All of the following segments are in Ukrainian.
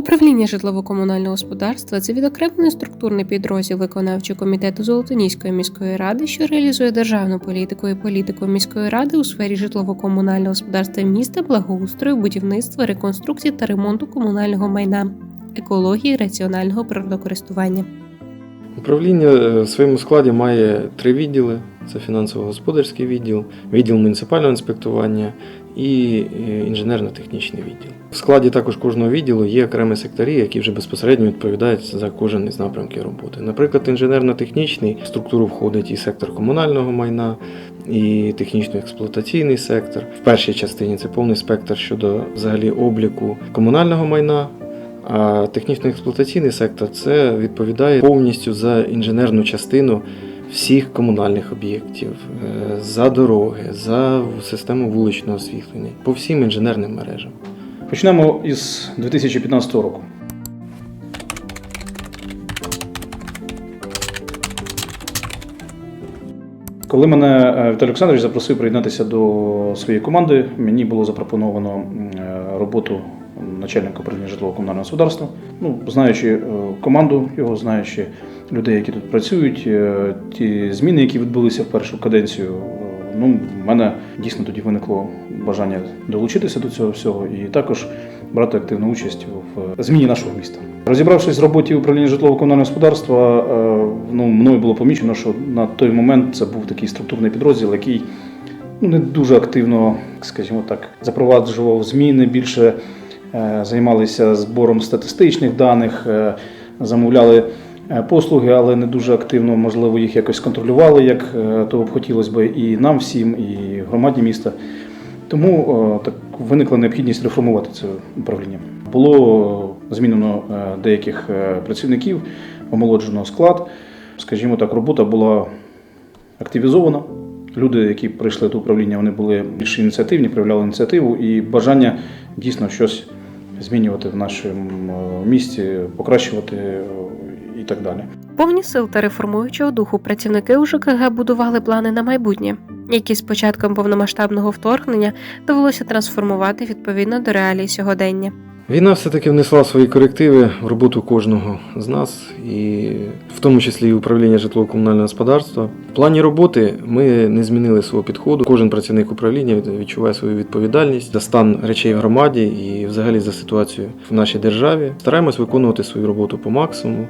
Управління житлово-комунального господарства це відокремлений структурний підрозділ виконавчого комітету Золотоніської міської ради, що реалізує державну політику і політику міської ради у сфері житлово-комунального господарства міста, благоустрою, будівництва, реконструкції та ремонту комунального майна, екології, раціонального природокористування. Управління е, в своєму складі має три відділи: це фінансово-господарський відділ, відділ муніципального інспектування і е, інженерно-технічний відділ. В складі також кожного відділу є окремі секторі, які вже безпосередньо відповідають за кожен із напрямків роботи. Наприклад, інженерно-технічний в структуру входить і сектор комунального майна, і технічно-експлуатаційний сектор. В першій частині це повний спектр щодо взагалі обліку комунального майна. А технічно-експлуатаційний сектор це відповідає повністю за інженерну частину всіх комунальних об'єктів, е, за дороги, за систему вуличного освітлення, по всім інженерним мережам. Почнемо із 2015 року. Коли мене е, Віталій Олександрович запросив приєднатися до своєї команди, мені було запропоновано е, роботу начальника управління житлово-комунального господарства. Ну, знаючи команду його, знаючи людей, які тут працюють, е, ті зміни, які відбулися в першу каденцію, е, ну, в мене дійсно тоді виникло бажання долучитися до цього всього і також брати активну участь в зміні нашого міста. Розібравшись в роботі управління житлово-комунального господарства, е, ну, мною було помічено, що на той момент це був такий структурний підрозділ, який ну, не дуже активно, скажімо так, запроваджував зміни, більше займалися збором статистичних даних, замовляли послуги, але не дуже активно, можливо, їх якось контролювали, як е, того б хотілося б і нам всім, і громаді міста. Тому е, так виникла необхідність реформувати це управління. Було е, змінено е, деяких е, працівників, омолоджено склад. Скажімо так, робота була активізована. Люди, які прийшли до управління, вони були більш ініціативні, проявляли ініціативу і бажання дійсно щось змінювати в нашому е, місті, покращувати е, і так далі. Повні сил та реформуючого духу працівники у ЖКГ будували плани на майбутнє, які з початком повномасштабного вторгнення довелося трансформувати відповідно до реалій сьогодення. Війна все-таки внесла свої корективи в роботу кожного з нас, і в тому числі і управління житлово-комунального господарства. В плані роботи ми не змінили свого підходу. Кожен працівник управління відчуває свою відповідальність за стан речей в громаді і взагалі за ситуацію в нашій державі. Стараємось виконувати свою роботу по максимуму.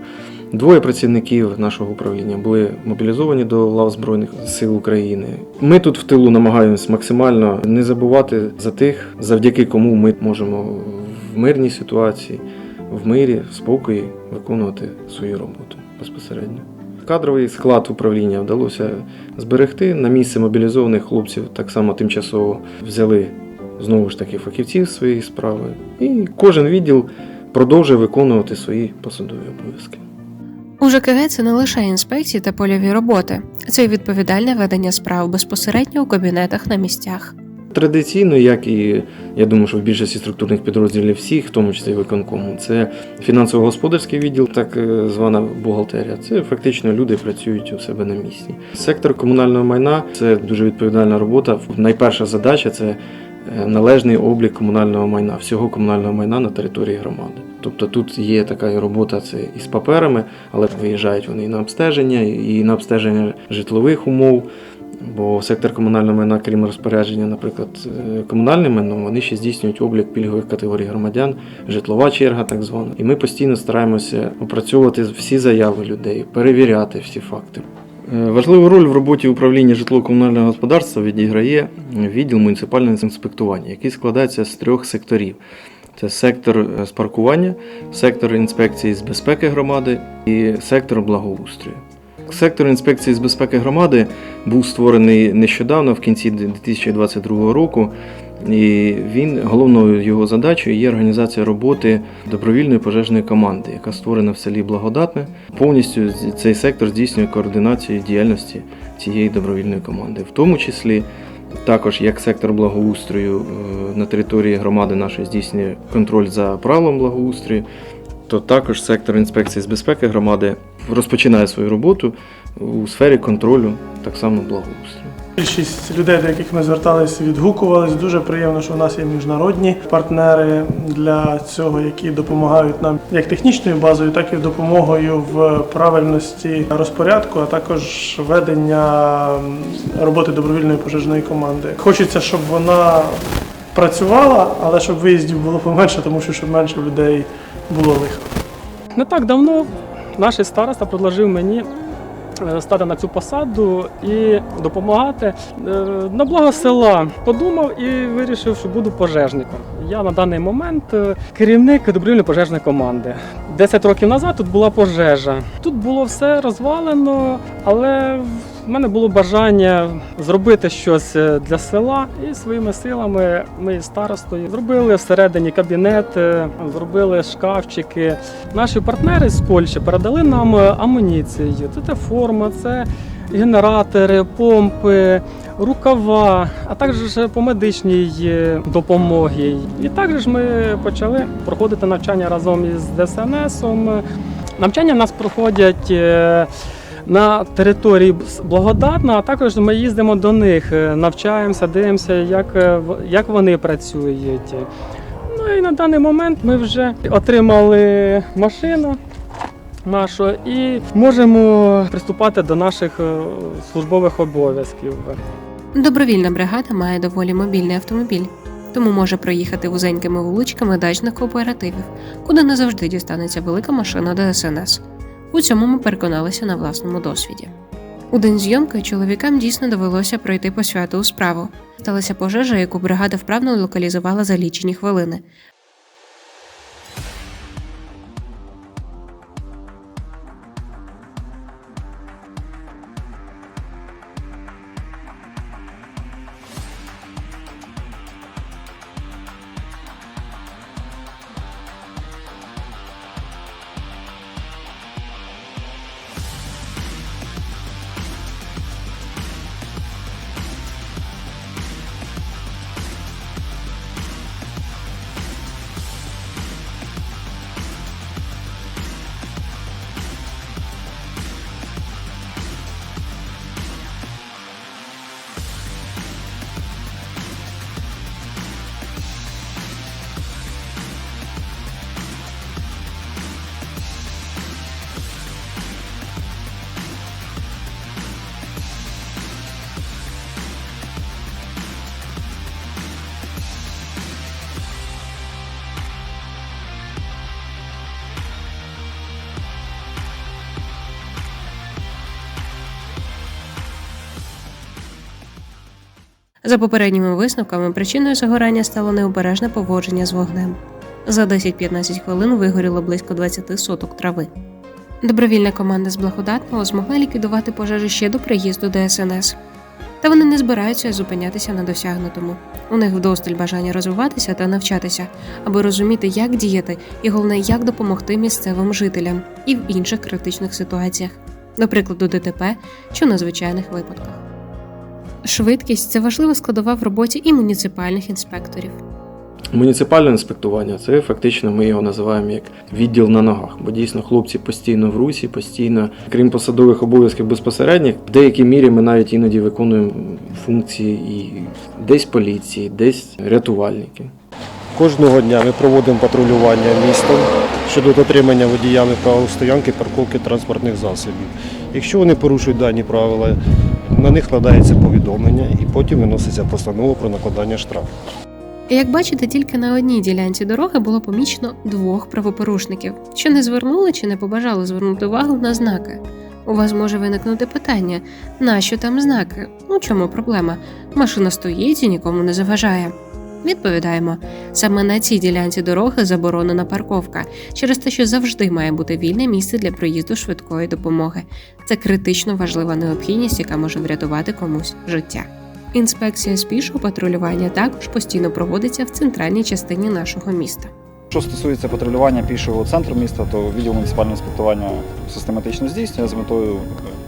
Двоє працівників нашого управління були мобілізовані до лав Збройних сил України. Ми тут в тилу намагаємось максимально не забувати за тих, завдяки кому ми можемо в мирній ситуації, в мирі, в спокої виконувати свою роботу безпосередньо. Кадровий склад управління вдалося зберегти. На місце мобілізованих хлопців так само тимчасово взяли знову ж таки фахівців своєї справи. І кожен відділ продовжує виконувати свої посадові обов'язки. У ЖКГ це не лише інспекції та польові роботи, це й відповідальне ведення справ безпосередньо у кабінетах на місцях. Традиційно, як і я думаю, що в більшості структурних підрозділів всіх, в тому числі виконкому, це фінансово-господарський відділ, так е, звана бухгалтерія. Це фактично люди працюють у себе на місці. Сектор комунального майна це дуже відповідальна робота. Найперша задача це е, належний облік комунального майна, всього комунального майна на території громади. Тобто тут є така і робота це і з паперами, але виїжджають вони і на обстеження, і на обстеження житлових умов. Бо сектор комунального майна, крім розпорядження, наприклад, е, комунальним майном, вони ще здійснюють облік пільгових категорій громадян, житлова черга, так звана. І ми постійно стараємося опрацьовувати всі заяви людей, перевіряти всі факти. Е, Важливу роль в роботі управління житлово-комунального господарства відіграє відділ муніципального інспектування, який складається з трьох секторів. Це сектор е, з паркування, сектор інспекції з безпеки громади і сектор благоустрою. Сектор інспекції з безпеки громади був створений нещодавно, в кінці 2022 року. І він головною його задачею є організація роботи добровільної пожежної команди, яка створена в селі Благодатне. Повністю цей сектор здійснює координацію діяльності цієї добровільної команди, в тому числі також як сектор благоустрою е, на території громади нашої здійснює контроль за правилом благоустрою, то також сектор інспекції з безпеки громади розпочинає свою роботу у сфері контролю так само благоустрою. Більшість людей, до яких ми зверталися, відгукувались. Дуже приємно, що в нас є міжнародні партнери для цього, які допомагають нам як технічною базою, так і допомогою в правильності розпорядку, а також ведення роботи добровільної пожежної команди. Хочеться, щоб вона працювала, але щоб виїздів було поменше, тому що щоб менше людей було лиха. Не так давно наш староста предложив мені стати на цю посаду і допомагати е, на благо села. Подумав і вирішив, що буду пожежником. Я на даний момент е, керівник добровільної пожежної команди. Десять років назад тут була пожежа. Тут було все розвалено, але в мене було бажання зробити щось е, для села і своїми силами ми із старостою зробили всередині кабінет, е, зробили шкафчики. Наші партнери з Польщі передали нам е, амуніцію. Це форма, це генератори, помпи, рукава, а також по медичній допомогі. І також ми почали проходити навчання разом із ДСНС. Навчання в нас проходять. На території Благодатна, а також ми їздимо до них, е, навчаємося, дивимося, як, е, як вони працюють. Ну і на даний момент ми вже отримали машину нашу і можемо приступати до наших е, службових обов'язків. Добровільна бригада має доволі мобільний автомобіль, тому може проїхати вузенькими вуличками дачних кооперативів, куди не завжди дістанеться велика машина ДСНС. У цьому ми переконалися на власному досвіді. У день зйомки чоловікам дійсно довелося пройти по святу у справу. Сталася пожежа, яку бригада вправно локалізувала за лічені хвилини. За попередніми висновками, причиною загорання стало необережне поводження з вогнем. За 10-15 хвилин вигоріло близько 20 соток трави. Добровільна команда з благодатного змогла ліквідувати пожежі ще до приїзду ДСНС. Та вони не збираються зупинятися на досягнутому. У них вдосталь бажання розвиватися та навчатися, аби розуміти, як діяти, і головне, як допомогти місцевим жителям і в інших критичних ситуаціях, до прикладу, ДТП чи надзвичайних випадках. Швидкість це важлива складова в роботі і муніципальних інспекторів. Муніципальне інспектування це фактично ми його називаємо як відділ на ногах, бо дійсно хлопці постійно в русі, постійно, крім посадових обов'язків безпосередніх, в деякій мірі ми навіть іноді виконуємо функції і десь поліції, десь рятувальники. Кожного дня ми проводимо патрулювання містом щодо дотримання водіями правил стоянки, парковки транспортних засобів. Якщо вони порушують дані правила, на них надається повідомлення і потім виноситься постанова про накладання штрафу. Як бачите, тільки на одній ділянці дороги було помічено двох правопорушників, що не звернули чи не побажали звернути увагу на знаки. У вас може виникнути питання, нащо там знаки? У чому проблема? Машина стоїть і нікому не заважає. Відповідаємо, саме на цій ділянці дороги заборонена парковка через те, що завжди має бути вільне місце для проїзду швидкої допомоги. Це критично важлива необхідність, яка може врятувати комусь життя. Інспекція з пішого патрулювання також постійно проводиться в центральній частині нашого міста. Що стосується патрулювання пішого центру міста, то відділ муніципального інспектування систематично здійснює з метою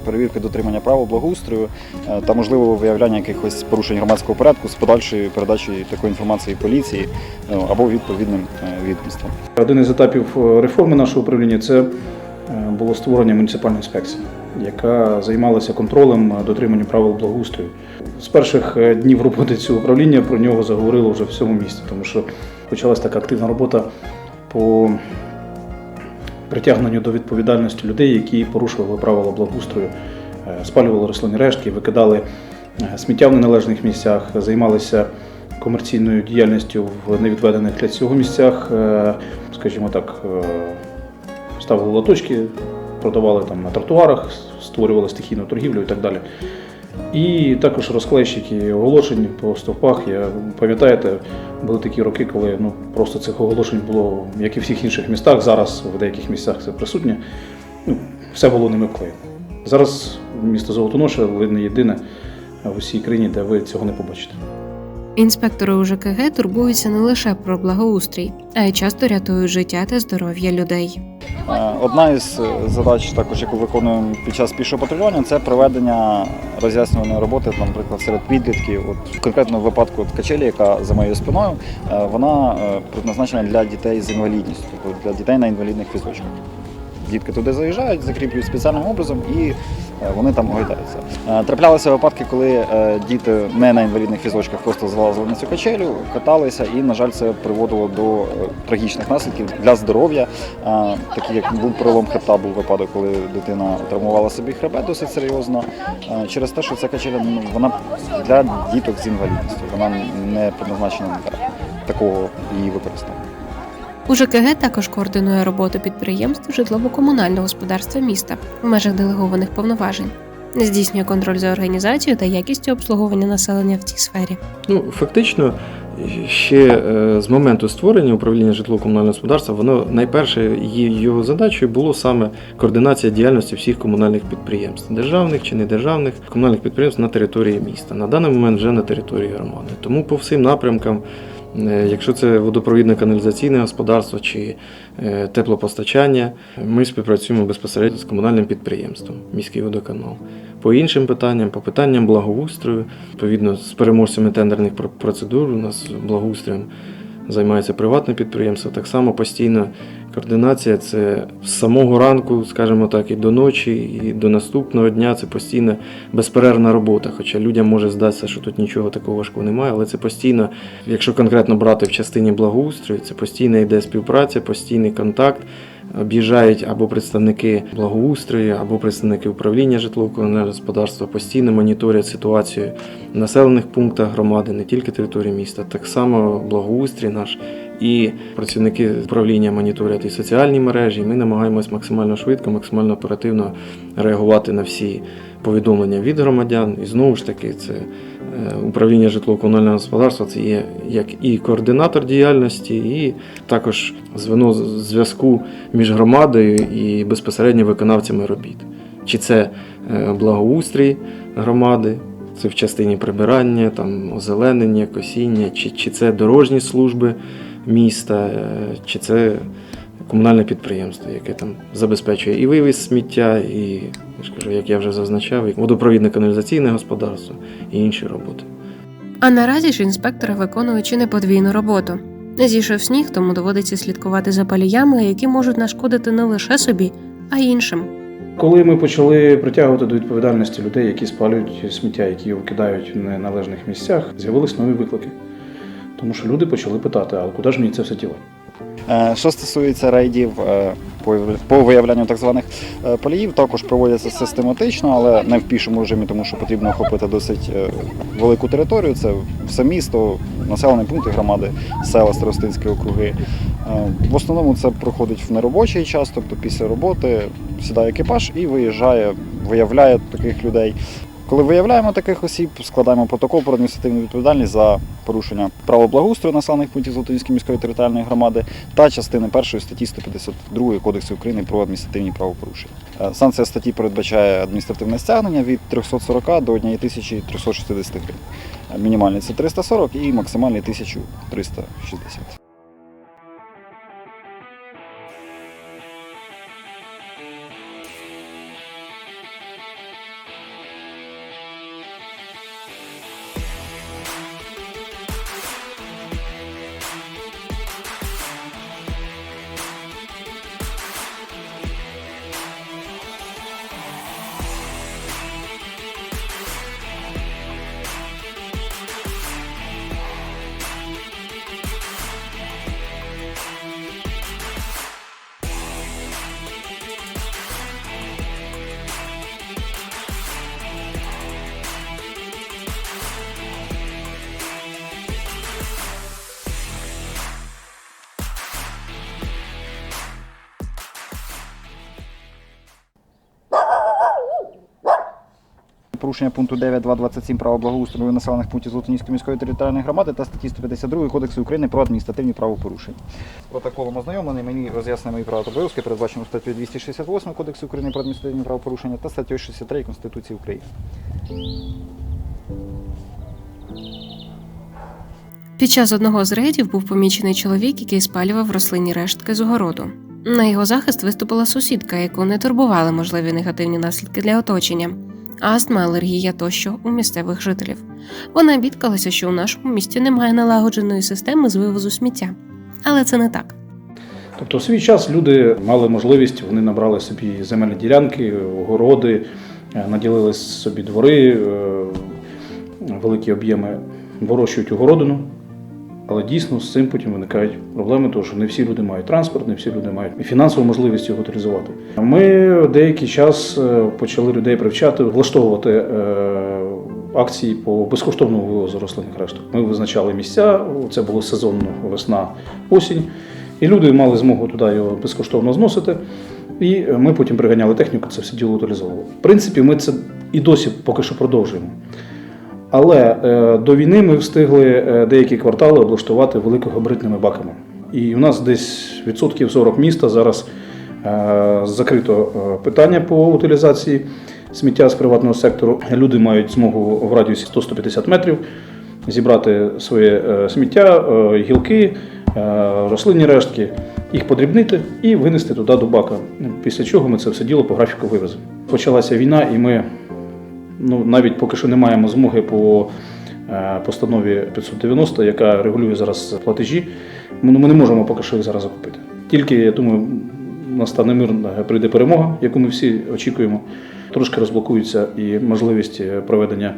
перевірки дотримання правил благоустрою е, та можливого виявляння якихось порушень громадського порядку з подальшою передачею такої інформації поліції е, або відповідним е, відомствам. Один із етапів реформи нашого управління це було створення муніципальної інспекції. яка займалася контролем дотримання правил благоустрою. З перших днів роботи цього управління про нього заговорило вже в всьому місті, тому що почалася така активна робота по притягненню до відповідальності людей, які порушували правила благоустрою, е, спалювали рослинні рештки, викидали е, сміття в неналежних місцях, займалися комерційною діяльністю в невідведених для цього місцях, е, скажімо так, ставили лоточки, продавали там на тротуарах, створювали стихійну торгівлю і так далі. І також розклейщики оголошень по стовпах. Я пам'ятаєте, були такі роки, коли ну просто цих оголошень було, як і в всіх інших містах. Зараз в деяких місцях це присутнє. Ну, все було ними вклеєно. Зараз місто Золотоноша не єдине в усій країні, де ви цього не побачите. Інспектори УЖКГ турбуються не лише про благоустрій, а й часто рятують життя та здоров'я людей. Е, Одна із е, задач, також яку виконуємо під час пішого патрулювання, це проведення роз'яснювальної роботи, наприклад, серед підлітків. От конкретно в випадку от качелі, яка за моєю спиною, е, вона предназначена для дітей з інвалідністю, тобто для дітей на інвалідних візочках. Дітки туди заїжджають, закріплюють спеціальним образом і е, вони там гойдаються. Е, Траплялися випадки, коли е, діти не на інвалідних візочках просто залазили на цю качелю, каталися, і, на жаль, це приводило до трагічних наслідків для здоров'я. Такі як був перелом хребта, був випадок, коли дитина травмувала собі хребет досить серйозно. Через те, що ця качеля ну, вона для діток з інвалідністю, вона не предназначена для такого її використання. УЖКГ також координує роботу підприємств житлово-комунального господарства міста в межах делегованих повноважень, здійснює контроль за організацією та якістю обслуговування населення в цій сфері. Ну, фактично, ще е, з моменту створення управління житлово-комунального господарства, воно найперше його задачею було саме координація діяльності всіх комунальних підприємств, державних чи недержавних комунальних підприємств на території міста. На даний момент вже на території громади. Тому по всім напрямкам, якщо це водопровідне каналізаційне господарство чи е, теплопостачання, ми співпрацюємо безпосередньо з комунальним підприємством міський водоканал. По іншим питанням, по питанням благоустрою, відповідно з переможцями тендерних про- процедур, у нас благоустроєм займається приватне підприємство. Так само постійна координація це з самого ранку, скажімо так, і до ночі, і до наступного дня це постійна безперервна робота. Хоча людям може здатися, що тут нічого такого важкого немає, але це постійно, якщо конкретно брати в частині благоустрою, це постійно йде співпраця, постійний контакт об'їжджають або представники благоустрою, або представники управління житлово-комунального господарства, постійно моніторять ситуацію в населених пунктах громади, не тільки території міста. Так само благоустрій наш і працівники управління моніторять і соціальні мережі. Ми намагаємось максимально швидко, максимально оперативно реагувати на всі повідомлення від громадян. І знову ж таки, це е, управління житлово-комунального господарства це є як і координатор діяльності, і також звено зв'язку між громадою і безпосередньо виконавцями робіт. Чи це е, благоустрій громади, це в частині прибирання, там, озеленення, косіння, чи, чи це дорожні служби міста, е, чи це комунальне підприємство, яке там забезпечує і вивіз сміття, і я ж кажу, як я вже зазначав, і водопровідне каналізаційне господарство і інші роботи. А наразі ж інспектори виконують чи не подвійну роботу. Не зійшов сніг, тому доводиться слідкувати за паліями, які можуть нашкодити не лише собі, а й іншим. Коли ми почали притягувати до відповідальності людей, які спалюють сміття, які його кидають в неналежних місцях, з'явились нові виклики. Тому що люди почали питати, а куди ж мені це все діло? Е, Що стосується рейдів е, по виявля- виявлянню так званих е, поліїв, також проводяться систематично, але не в пішому режимі, тому що потрібно охопити досить велику територію. Це все місто, населені пункти громади, села, старостинські округи. В основному це проходить в неробочий час, тобто після роботи сідає екіпаж і виїжджає, виявляє таких людей. Коли виявляємо таких осіб, складаємо протокол про адміністративну відповідальність за порушення правил благоустрою населених пунктів Золотинської міської територіальної громади та частини першої статті 152 Кодексу України про адміністративні правопорушення. Е, Санкція статті передбачає адміністративне стягнення від 340 до 1360 гривень. Мінімальний це 340 і максимальний 1360. Порушення пункту 9.2.27 права благоустрою населених пунктів Золотоніської міської територіальної громади та статті 152 Кодексу України про адміністративні правопорушення. Протоколом ознайомлений, мені роз'яснені мої права та обов'язки, передбачено статтею 268 Кодексу України про адміністративні правопорушення та статтею 63 Конституції України. Під час одного з рейдів був помічений чоловік, який спалював рослинні рештки з огороду. На його захист виступила сусідка, яку не турбували можливі негативні наслідки для оточення, астма, алергія тощо у місцевих жителів. Вона бідкалася, що у нашому місті немає налагодженої системи з вивозу сміття. Але це не так. Тобто в свій час люди мали можливість, вони набрали собі земельні ділянки, огороди, е, наділили собі двори, е, великі об'єми вирощують огородину. Але дійсно з цим потім виникають проблеми, тому що не всі люди мають транспорт, не всі люди мають фінансову можливість його утилізувати. Ми деякий час е, почали людей привчати, влаштовувати е, акції по безкоштовному вивозу рослинних решток. Ми визначали місця, це було сезонно весна, осінь, і люди мали змогу туди його безкоштовно зносити. І ми потім приганяли техніку, це все діло утилізовували. В принципі, ми це і досі поки що продовжуємо. Але е, до війни ми встигли е, деякі квартали облаштувати великогабаритними баками. І у нас десь відсотків 40 міста зараз е, закрито питання по утилізації сміття з приватного сектору. Люди мають змогу в радіусі 100-150 метрів зібрати своє сміття, гілки, рослинні рештки, їх подрібнити і винести туди до бака. Після чого ми це все діло по графіку вивеземо. Почалася війна, і ми ну, навіть поки що не маємо змоги по е, постанові 590, яка регулює зараз платежі. Ми, ми не можемо поки що їх зараз закупити. Тільки, я думаю, настане мир, е, прийде перемога, яку ми всі очікуємо. Трошки розблокується і можливість е, проведення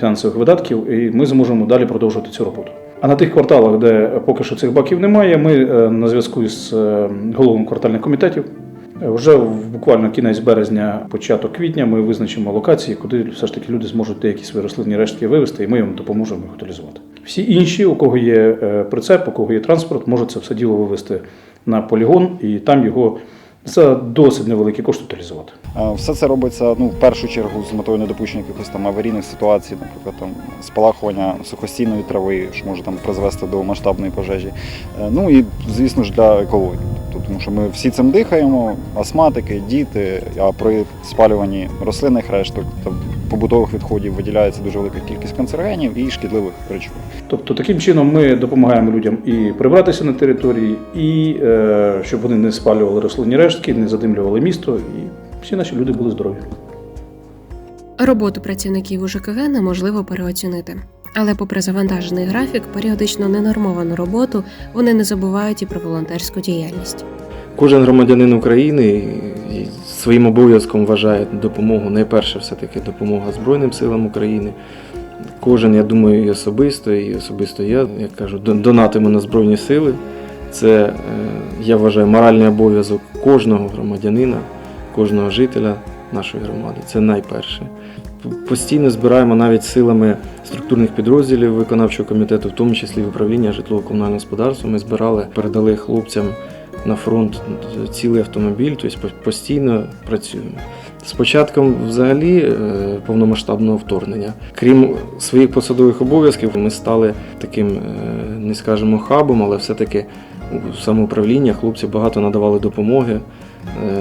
фінансових видатків, і ми зможемо далі продовжувати цю роботу. А на тих кварталах, де поки що цих баків немає, ми на зв'язку з головами квартальних комітетів вже в буквально кінець березня, початок квітня ми визначимо локації, куди все ж таки люди зможуть деякі свої рослинні рештки вивезти, і ми їм допоможемо їх утилізувати. Всі інші, у кого є е, прицеп, у кого є транспорт, можуть це все діло вивезти на полігон і там його за досить невеликі кошти утилізувати. Все це робиться ну, в першу чергу з метою недопущення якихось там аварійних ситуацій, наприклад, там спалахування сухостійної трави, що може там призвести до масштабної пожежі. Е, Ну і звісно ж для екології. Тобто, тому що ми всі цим дихаємо, астматики, діти, а при спалюванні рослинних решток та побутових відходів виділяється дуже велика кількість канцерогенів і шкідливих речовин. Тобто таким чином ми допомагаємо людям і прибратися на території, і е, щоб вони не спалювали рослинні рештки, не задимлювали місто, і всі наші люди були здорові. Роботу працівників УЖКГ неможливо переоцінити. Але, попри завантажений графік, періодично ненормовану роботу, вони не забувають і про волонтерську діяльність. Кожен громадянин України своїм обов'язком вважає допомогу найперше все-таки допомога Збройним силам України. Кожен, я думаю, і особисто, і особисто я, як кажу, дон- донатимо на Збройні сили. Це, е, я вважаю, моральний обов'язок кожного громадянина, кожного жителя нашої громади. Це найперше. Постійно збираємо навіть силами структурних підрозділів виконавчого комітету, в тому числі управління житлово-комунального господарства. Ми збирали, передали хлопцям на фронт цілий автомобіль, тобто постійно працюємо. З початком взагалі е, повномасштабного вторгнення, крім своїх посадових обов'язків, ми стали таким, е, не скажемо, хабом, але все-таки у самоуправління хлопці багато надавали допомоги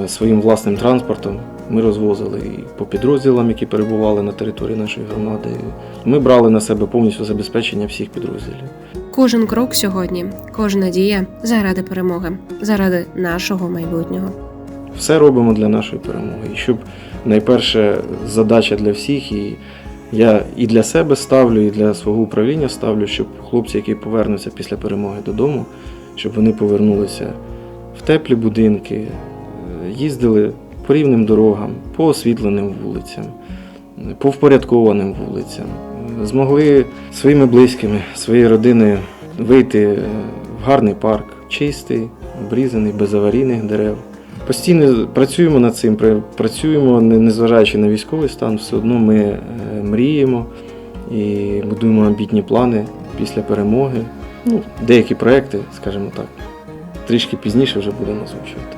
своїм власним транспортом. Ми розвозили і по підрозділам, які перебували на території нашої громади. Ми брали на себе повністю забезпечення всіх підрозділів. Кожен крок сьогодні, кожна дія заради перемоги, заради нашого майбутнього. Все робимо для нашої перемоги. І щоб найперше задача для всіх, і я і для себе ставлю, і для свого управління ставлю, щоб хлопці, які повернуться після перемоги додому, щоб вони повернулися в теплі будинки, е, їздили по рівним дорогам, по освітленим вулицям, по впорядкованим вулицям, змогли своїми близькими, своєю родиною вийти е, в гарний парк, чистий, обрізаний, без аварійних дерев. Постійно працюємо над цим, працюємо, незважаючи на військовий стан, все одно ми е, мріємо і будуємо амбітні плани після перемоги. Ну, деякі проекти, скажімо так, трішки пізніше вже будемо озвучувати.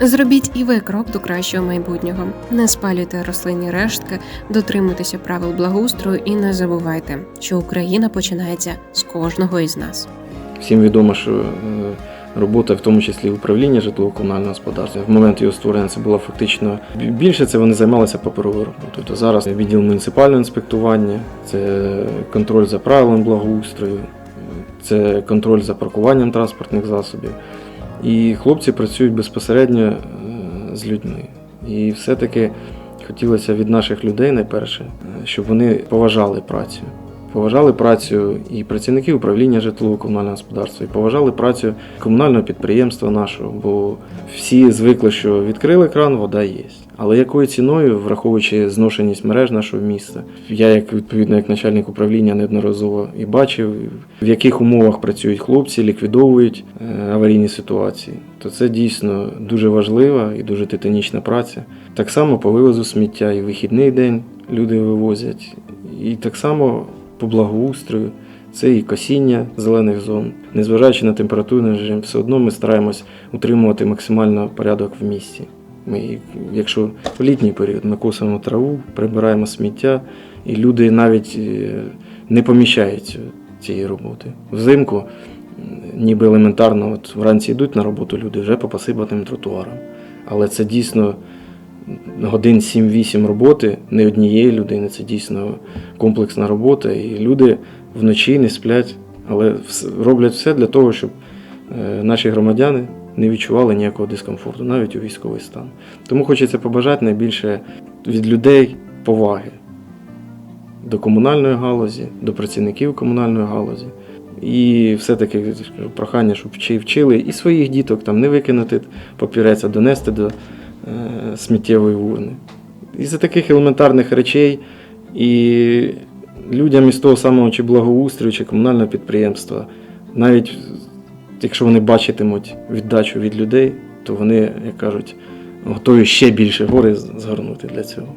Зробіть і ви крок до кращого майбутнього. Не спалюйте рослинні рештки, дотримуйтеся правил благоустрою і не забувайте, що Україна починається з кожного із нас. Всім відомо, що е, робота, в тому числі управління житлово-комунального господарства, в момент його створення це було фактично більше це вони займалися паперовою роботою. Тобто зараз відділ муніципального інспектування, це контроль за правилами благоустрою, це контроль за паркуванням транспортних засобів. І хлопці працюють безпосередньо е, з людьми. І все-таки хотілося від наших людей найперше, е, щоб вони поважали працю. Поважали працю і працівників управління житлово-комунального господарства, і поважали працю комунального підприємства нашого, бо всі звикли, що відкрили кран, вода є. Але якою ціною, враховуючи зношеність мереж нашого міста, я як відповідно як начальник управління неодноразово і бачив, в яких умовах працюють хлопці, ліквідовують е, аварійні ситуації, то це дійсно дуже важлива і дуже титанічна праця. Так само по вивозу сміття і вихідний день люди вивозять, і так само по благоустрою. Це і косіння зелених зон. Незважаючи на температурний режим, все одно ми стараємось утримувати максимально порядок в місті. Ми, якщо в літній період ми косимо траву, прибираємо сміття, і люди навіть е, не поміщаються цієї роботи. Взимку, ніби елементарно, от вранці йдуть на роботу люди вже по посипаним тротуарам. Але це дійсно годин 7-8 роботи не однієї людини, це дійсно комплексна робота. І люди вночі не сплять, але роблять все для того, щоб е, наші громадяни не відчували ніякого дискомфорту, навіть у військовий стан. Тому хочеться побажати найбільше від людей поваги до комунальної галузі, до працівників комунальної галузі. І все-таки прохання, щоб вчили і своїх діток там не викинути папірець, а донести до е, сміттєвої урни. Із-за таких елементарних речей і людям із того самого чи благоустрою, чи комунального підприємства, навіть якщо вони бачитимуть віддачу від людей, то вони, як кажуть, готові ще більше гори згорнути для цього.